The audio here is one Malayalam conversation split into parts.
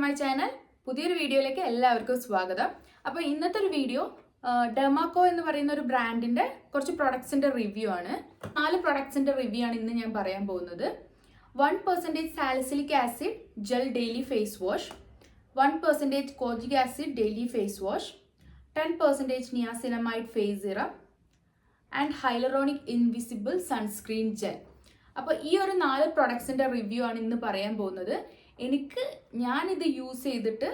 ടു മൈ ചാനൽ പുതിയൊരു വീഡിയോയിലേക്ക് എല്ലാവർക്കും സ്വാഗതം. അപ്പോൾ ഇന്നത്തെ ഒരു വീഡിയോ ഡെമാക്കോ എന്ന് പറയുന്ന ഒരു ബ്രാൻഡിന്റെ കുറച്ച് പ്രൊഡക്ട്സിന്റെ റിവ്യൂ ആണ്. നാല് പ്രൊഡക്ട്സിന്റെ റിവ്യൂ ആണ് ഇന്ന് ഞാൻ പറയാൻ പോകുന്നത്. One percentage salicylic acid gel daily face wash one percentage kojic acid daily face wash ten percentage niacinamide face serum and hyaluronic invisible sunscreen gel അപ്പോൾ ഈ ഒരു നാല് പ്രൊഡക്ട്സിന്റെ റിവ്യൂ ആണ് ഇന്ന് പറയാൻ പോകുന്നത്. എനിക്ക് ഞാനിത് യൂസ് ചെയ്തിട്ട്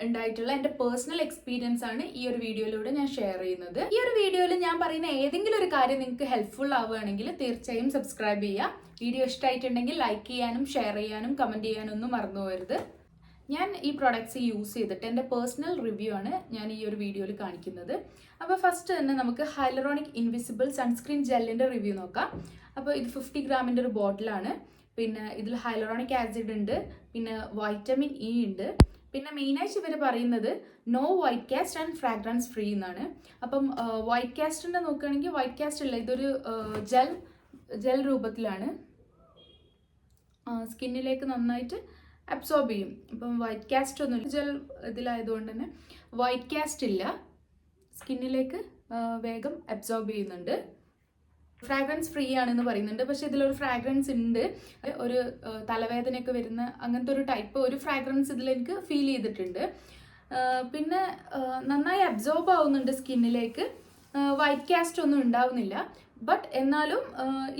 ഉണ്ടായിട്ടുള്ള എന്റെ പേഴ്സണൽ എക്സ്പീരിയൻസ് ആണ് ഈ ഒരു വീഡിയോയിലൂടെ ഞാൻ ഷെയർ ചെയ്യുന്നത്. ഈ ഒരു വീഡിയോയിൽ ഞാൻ പറയുന്ന ഏതെങ്കിലും ഒരു കാര്യം നിങ്ങൾക്ക് ഹെൽപ്ഫുൾ ആവുകയാണെങ്കിൽ തീർച്ചയായും സബ്സ്ക്രൈബ് ചെയ്യുക. വീഡിയോ ഇഷ്ടമായിട്ടുണ്ടെങ്കിൽ ലൈക്ക് ചെയ്യാനും ഷെയർ ചെയ്യാനും കമന്റ് ചെയ്യാനും ഒന്നും മറന്നു പോകരുത്. ഞാൻ ഈ പ്രൊഡക്ട്സ് യൂസ് ചെയ്തിട്ട് എന്റെ പേഴ്സണൽ റിവ്യൂ ആണ് ഞാൻ ഈ ഒരു വീഡിയോയിൽ കാണിക്കുന്നത്. അപ്പോൾ ഫസ്റ്റ് തന്നെ നമുക്ക് ഹൈലറോണിക് ഇൻവിസിബിൾ സൺസ്ക്രീൻ ജെല്ലിന്റെ റിവ്യൂ നോക്കാം. അപ്പോൾ ഇത് ഫിഫ്റ്റി ഗ്രാമിന്റെ ഒരു ബോട്ടിലാണ് പിന്നെ ഇതിൽ ഹൈലറോണിക് ആസിഡ് ഉണ്ട് പിന്നെ വൈറ്റമിൻ ഇ ഉണ്ട്. പിന്നെ മെയിനായിട്ട് ഇവർ പറയുന്നത് no white cast and fragrance free എന്നാണ്. അപ്പം വൈറ്റ് കാസ്റ്റിന്റെ നോക്കുകയാണെങ്കിൽ വൈറ്റ് കാസ്റ്റ് ഇല്ല ഇതൊരു ജെൽ ജെൽ രൂപത്തിലാണ്. സ്കിന്നിലേക്ക് നന്നായിട്ട് അബ്സോർബ് ചെയ്യും. അപ്പം വൈറ്റ് കാസ്റ്റ് ഒന്നും ജെൽ ഇതിലായതുകൊണ്ട് തന്നെ വൈറ്റ് കാസ്റ്റ് ഇല്ല. സ്കിന്നിലേക്ക് വേഗം അബ്സോർബ് ചെയ്യുന്നുണ്ട്. ഫ്രാഗ്രൻസ് ഫ്രീ ആണെന്ന് പറയുന്നുണ്ട്. പക്ഷെ ഇതിലൊരു ഫ്രാഗ്രൻസ് ഉണ്ട്. ഒരു തലവേദനയൊക്കെ വരുന്ന അങ്ങനത്തെ ഒരു ടൈപ്പ് ഒരു ഫ്രാഗ്രൻസ് ഇതിൽ എനിക്ക് ഫീൽ ചെയ്തിട്ടുണ്ട്. പിന്നെ നന്നായി അബ്സോർബ് ആവുന്നുണ്ട് സ്കിന്നിലേക്ക്. വൈറ്റ് കാസ്റ്റ് ഒന്നും ഉണ്ടാവുന്നില്ല. ബട്ട് എന്നാലും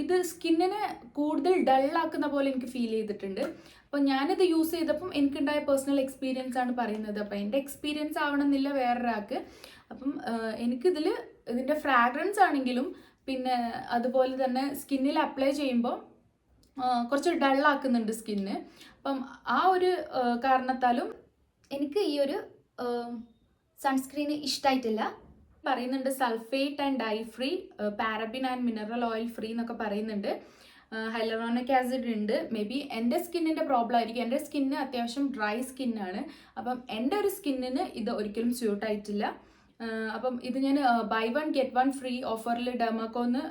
ഇത് സ്കിന്നിനെ കൂടുതൽ ഡള്ളാക്കുന്ന പോലെ എനിക്ക് ഫീൽ ചെയ്തിട്ടുണ്ട്. അപ്പോൾ ഞാനിത് യൂസ് ചെയ്തപ്പം എനിക്കുണ്ടായ പേഴ്സണൽ എക്സ്പീരിയൻസ് ആണ് പറയുന്നത്. അപ്പോൾ എന്റെ എക്സ്പീരിയൻസ് ആവണമെന്നില്ല വേറൊരാൾക്ക്. അപ്പം എനിക്കിതിൽ ഇതിന്റെ ഫ്രാഗ്രൻസ് ആണെങ്കിലും പിന്നെ അതുപോലെ തന്നെ സ്കിന്നിൽ അപ്ലൈ ചെയ്യുമ്പോൾ കുറച്ച് ഡള്ളാക്കുന്നുണ്ട് സ്കിന്ന് അപ്പം ആ ഒരു കാരണത്താലും എനിക്ക് ഈ ഒരു സൺസ്ക്രീന് ഇഷ്ടമായിട്ടില്ല പറയുന്നുണ്ട് sulphate and dye free paraben and mineral oil free എന്നൊക്കെ പറയുന്നുണ്ട്. ഹൈലറോണിക് ആസിഡ് ഉണ്ട്. മേ ബി എന്റെ സ്കിന്നിന്റെ പ്രോബ്ലം ആയിരിക്കും. എന്റെ സ്കിന്ന് അത്യാവശ്യം ഡ്രൈ സ്കിന്നാണ് അപ്പം എന്റെ ഒരു സ്കിന്നിന് ഇത് ഒരിക്കലും സ്യൂട്ട് ആയിട്ടില്ല. ആഹ് അപ്പം ഇത് ഞാൻ buy one get one free ഓഫറിൽ ഡെമാക്കോന്ന്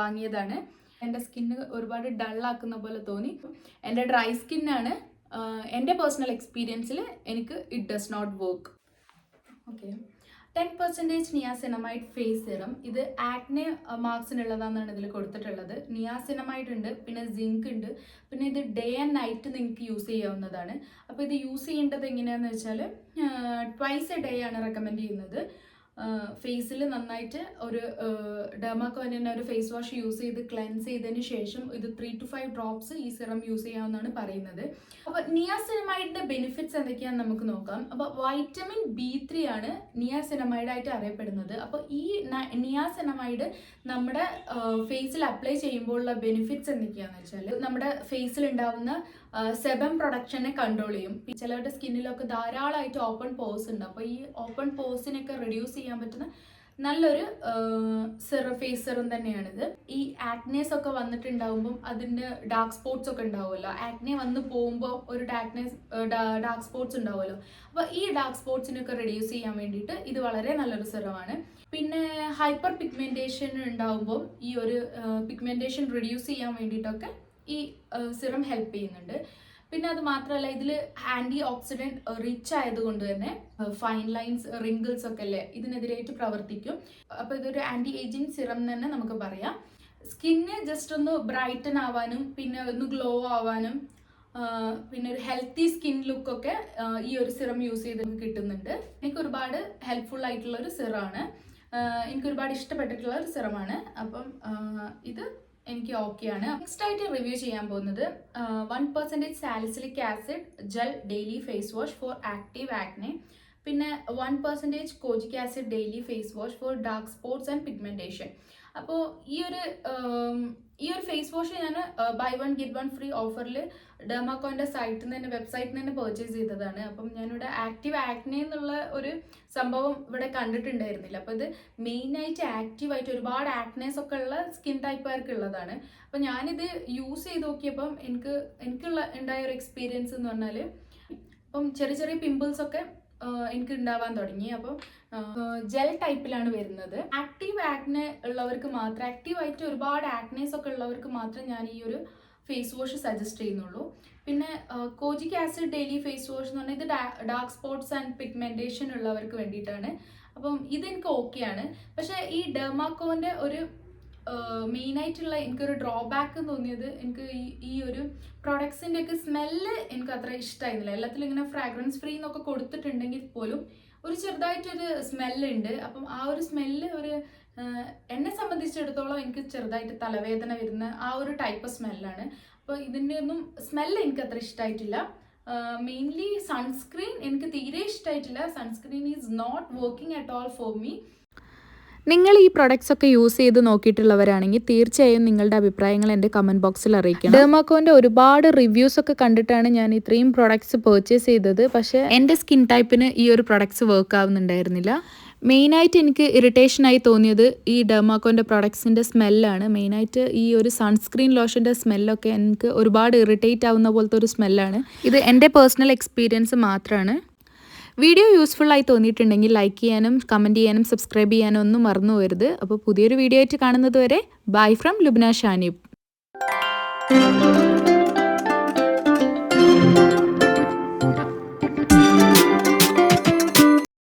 വാങ്ങിയതാണ്. എന്റെ സ്കിന്ന് ഒരുപാട് ഡൾ ആക്കുന്ന പോലെ തോന്നി. എന്റെ ഡ്രൈ സ്കിന്നാണ് എന്റെ പേഴ്സണൽ എക്സ്പീരിയൻസിൽ എനിക്ക് it does not work okay ten percentage niacinamide face serum ഇത് ആക്നെ മാർക്സിനുള്ളതാണെന്നാണ് ഇതിൽ കൊടുത്തിട്ടുള്ളത്. നിയാസിനമൈഡ് ഉണ്ട് പിന്നെ സിങ്ക് ഉണ്ട്. പിന്നെ ഇത് ഡേ ആൻഡ് നൈറ്റ് നിങ്ങൾക്ക് യൂസ് ചെയ്യാവുന്നതാണ്. അപ്പോൾ ഇത് യൂസ് ചെയ്യേണ്ടത് എങ്ങനെയാണെന്ന് വെച്ചാൽ ട്വൈസ് എ ഡേ ആണ് റെക്കമെൻഡ് ചെയ്യുന്നത്. ഫേസിൽ നന്നായിട്ട് ഒരു ഡെർമാക്കോൻ തന്നെ ഒരു ഫേസ് വാഷ് യൂസ് ചെയ്ത് ക്ലെൻസ് ചെയ്തതിന് ശേഷം ഇത് ത്രീ ടു ഫൈവ് ഡ്രോപ്സ് ഈ സിറം യൂസ് ചെയ്യാവുന്നതാണ് പറയുന്നത്. അപ്പോൾ നിയാസിനമൈഡിന്റെ ബെനിഫിറ്റ്സ് എന്തൊക്കെയാണെന്ന് നമുക്ക് നോക്കാം. അപ്പോൾ വൈറ്റമിൻ ബി ത്രീ ആണ് നിയാസിനമൈഡ് ആയിട്ട് അറിയപ്പെടുന്നത്. അപ്പോൾ ഈ നിയാസിനമൈഡ് നമ്മുടെ ഫേസിൽ അപ്ലൈ ചെയ്യുമ്പോഴുള്ള ബെനിഫിറ്റ്സ് എന്തൊക്കെയാണെന്ന് വെച്ചാൽ നമ്മുടെ ഫേസിൽ ഉണ്ടാവുന്ന സെബം പ്രൊഡക്ഷനെ കൺട്രോൾ ചെയ്യും. ചിലവരുടെ സ്കിന്നിലൊക്കെ ധാരാളമായിട്ട് ഓപ്പൺ പോസ് ഉണ്ട്. അപ്പോൾ ഈ ഓപ്പൺ പോസിനൊക്കെ റെഡ്യൂസ് ചെയ്യാൻ പറ്റുന്ന നല്ലൊരു സെറഫേസറും ഫേസ് സിറം തന്നെയാണിത്. ഈ ആക്നേസ് ഒക്കെ വന്നിട്ടുണ്ടാവുമ്പോൾ അതിന്റെ ഡാർക്ക് സ്പോട്ട്സ് ഒക്കെ ഉണ്ടാവുമല്ലോ. ആക്നെ വന്ന് പോകുമ്പോൾ ഒരു ഡാക്നേസ് ഡാർക്ക് സ്പോട്ട്സ് ഉണ്ടാവുമല്ലോ. അപ്പോൾ ഈ ഡാർക്ക് സ്പോട്ട്സിനൊക്കെ റെഡ്യൂസ് ചെയ്യാൻ വേണ്ടിയിട്ട് ഇത് വളരെ നല്ലൊരു സിറമാണ് പിന്നെ ഹൈപ്പർ പിഗ്മെന്റേഷൻ ഉണ്ടാവുമ്പോൾ ഈ ഒരു പിഗ്മെന്റേഷൻ റെഡ്യൂസ് ചെയ്യാൻ വേണ്ടിയിട്ടൊക്കെ ഈ സിറം ഹെൽപ്പ് ചെയ്യുന്നുണ്ട്. പിന്നെ അത് മാത്രമല്ല ഇതിൽ ആന്റി ഓക്സിഡന്റ് റിച്ച് ആയതുകൊണ്ട് തന്നെ ഫൈൻ ലൈൻസ് റിങ്കിൾസ് ഒക്കെ അല്ലേ ഇതിനെതിരായിട്ട് പ്രവർത്തിക്കും. അപ്പോൾ ഇതൊരു ആന്റി ഏജിങ് സിറം തന്നെ നമുക്ക് പറയാം. സ്കിന്ന് ജസ്റ്റ് ഒന്ന് ബ്രൈറ്റൻ ആവാനും പിന്നെ ഒന്ന് ഗ്ലോ ആവാനും പിന്നെ ഒരു ഹെൽത്തി സ്കിൻ ലുക്കൊക്കെ ഈ ഒരു സിറം യൂസ് ചെയ്ത് കിട്ടുന്നുണ്ട്. എനിക്ക് ഒരുപാട് ഹെൽപ്ഫുൾ ആയിട്ടുള്ള ഒരു സിറമാണ് എനിക്ക് ഒരുപാട് ഇഷ്ടപ്പെട്ടിട്ടുള്ള ഒരു സിറമാണ്. അപ്പം ഇത് എനിക്ക് ഓക്കെയാണ്. നെക്സ്റ്റ് ആയിട്ട് റിവ്യൂ ചെയ്യാൻ പോകുന്നത് one percentage salicylic acid gel daily face wash for active acne പിന്നെ one percentage kojic acid daily face wash for dark spots and pigmentation അപ്പോൾ ഈ ഒരു ഈ ഒരു ഫേസ് വാഷ് ഞാൻ buy one get one free ഓഫറിൽ ഡെർമാക്കോന്റെ സൈറ്റിൽ നിന്ന് തന്നെ വെബ്സൈറ്റിൽ നിന്ന് തന്നെ പർച്ചേസ് ചെയ്തതാണ്. അപ്പം ഞാനിവിടെ ആക്റ്റീവ് ആക്നെ എന്നുള്ള ഒരു സംഭവം ഇവിടെ കണ്ടിട്ടുണ്ടായിരുന്നില്ല. അപ്പോൾ ഇത് മെയിനായിട്ട് ആക്റ്റീവായിട്ട് ഒരുപാട് ആക്നേസ് ഒക്കെ ഉള്ള സ്കിൻ ടൈപ്പുകാർക്ക് ഉള്ളതാണ്. അപ്പം ഞാനിത് യൂസ് ചെയ്ത് നോക്കിയപ്പം എനിക്ക് എനിക്കുള്ള ഉണ്ടായ ഒരു എക്സ്പീരിയൻസ് എന്ന് പറഞ്ഞാൽ അപ്പം ചെറിയ ചെറിയ പിമ്പിൾസ് ഒക്കെ ആ, എനിക്ക് ഉണ്ടാവാൻ തുടങ്ങി. അപ്പം ജെൽ ടൈപ്പിലാണ് വരുന്നത്. ആക്റ്റീവ് ആക്നെ ഉള്ളവർക്ക് മാത്രം ആക്റ്റീവ് ആയിട്ട് ഒരുപാട് ആക്നേസ് ഒക്കെ ഉള്ളവർക്ക് മാത്രം ഞാൻ ഈ ഒരു ഫേസ് വാഷ് സജസ്റ്റ് ചെയ്യുന്നുള്ളൂ. പിന്നെ kojic acid daily face wash എന്ന് പറഞ്ഞാൽ ഇത് ഡാർക്ക് സ്പോട്ട്സ് ആൻഡ് പിഗ്മെന്റേഷൻ ഉള്ളവർക്ക് വേണ്ടിയിട്ടാണ്. അപ്പം ഇതെനിക്ക് ഓക്കെയാണ്. പക്ഷേ ഈ ഡെർമാക്കോവിന്റെ ഒരു മെയിൻ ആയിട്ടുള്ള എനിക്കൊരു ഡ്രോബാക്ക് തോന്നിയത് എനിക്ക് ഈ ഈ ഒരു പ്രൊഡക്ട്സിന്റെ ഒക്കെ സ്മെല്ല് എനിക്ക് അത്ര ഇഷ്ടമായിരുന്നില്ല എല്ലാത്തിലും ഇങ്ങനെ ഫ്രാഗ്രൻസ് ഫ്രീ എന്നൊക്കെ കൊടുത്തിട്ടുണ്ടെങ്കിൽ പോലും ഒരു ചെറുതായിട്ടൊരു സ്മെല്ലുണ്ട് അപ്പം ആ ഒരു സ്മെല്ല് ഒരു എന്നെ സംബന്ധിച്ചിടത്തോളം എനിക്ക് ചെറുതായിട്ട് തലവേദന വരുന്ന ആ ഒരു ടൈപ്പ് ഓഫ് സ്മെല്ലാണ് അപ്പോൾ ഇതിന്റെ ഒന്നും സ്മെല്ല് എനിക്ക് അത്ര ഇഷ്ടമായിട്ടില്ല മെയിൻലി സൺസ്ക്രീൻ എനിക്ക് തീരെ ഇഷ്ടമായിട്ടില്ല sunscreen is not working at all for me നിങ്ങൾ ഈ പ്രൊഡക്ട്സ് ഒക്കെ യൂസ് ചെയ്ത് നോക്കിയിട്ടുള്ളവരാണെങ്കിൽ തീർച്ചയായും നിങ്ങളുടെ അഭിപ്രായങ്ങൾ എന്റെ കമന്റ് ബോക്സിൽ അറിയിക്കണം. ഡെർമാക്കോന്റെ ഒരുപാട് റിവ്യൂസ് ഒക്കെ കണ്ടിട്ടാണ് ഞാൻ ഇത്രയും പ്രൊഡക്ട്സ് പർച്ചേസ് ചെയ്തത്. പക്ഷേ എന്റെ സ്കിൻ ടൈപ്പിന് ഈ ഒരു പ്രൊഡക്ട്സ് വർക്ക് ആവുന്നുണ്ടായിരുന്നില്ല. മെയിനായിട്ട് എനിക്ക് ഇറിറ്റേഷനായി തോന്നിയത് ഈ ഡെർമാക്കോന്റെ പ്രൊഡക്ട്സിന്റെ സ്മെല്ലാണ് മെയിനായിട്ട് ഈ ഒരു സൺസ്ക്രീൻ ലോഷന്റെ സ്മെല്ലൊക്കെ എനിക്ക് ഒരുപാട് ഇറിറ്റേറ്റ് ആവുന്ന പോലത്തെ ഒരു സ്മെല്ലാണ് ഇത് എന്റെ പേഴ്സണൽ എക്സ്പീരിയൻസ് മാത്രമാണ് വീഡിയോ യൂസ്ഫുൾ ആയി തോന്നിയിട്ടുണ്ടെങ്കിൽ ലൈക്ക് ചെയ്യാനും കമന്റ് ചെയ്യാനും സബ്സ്ക്രൈബ് ചെയ്യാനും ഒന്നും മറന്നു വരരുത് അപ്പോൾ പുതിയൊരു വീഡിയോ ആയിട്ട് കാണുന്നത് വരെ ബൈ ഫ്രം ലുബ്ന ഷാനിബ്.